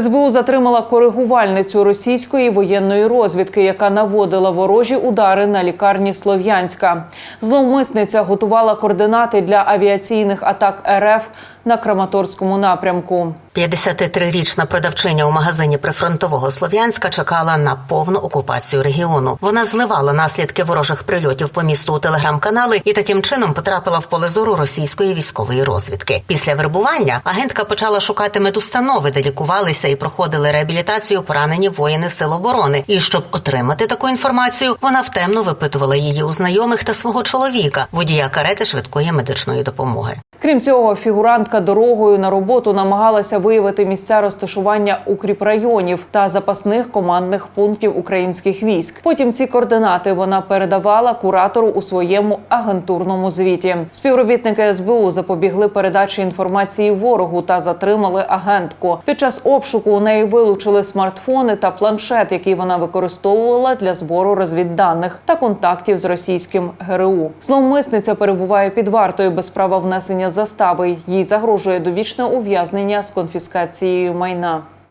СБУ затримала коригувальницю російської воєнної розвідки, яка наводила ворожі удари на лікарні Слов'янська. Зловмисниця готувала координати для авіаційних атак РФ на Краматорському напрямку. 53-річна продавчиня у магазині прифронтового Слов'янська чекала на повну окупацію регіону. Вона зливала наслідки ворожих прильотів по місту у телеграм-канали і таким чином потрапила в поле зору російської військової розвідки. Після вербування агентка почала шукати медустанови, де лікувалися і проходили реабілітацію поранені воїни сил оборони. І щоб отримати таку інформацію, вона втемно випитувала її у знайомих та свого чоловіка, водія карети швидкої медичної допомоги. Крім цього, фігурантка дорогою на роботу намагалася виявити місця розташування укріпрайонів та запасних командних пунктів українських військ. Потім ці координати вона передавала куратору у своєму агентурному звіті. Співробітники СБУ запобігли передачі інформації ворогу та затримали агентку. Під час обшуку у неї вилучили смартфони та планшет, який вона використовувала для збору розвідданих та контактів з російським ГРУ. Зловмисниця перебуває під вартою без права внесення застави. Їй загрожує довічне ув'язнення з конфіскацією майна.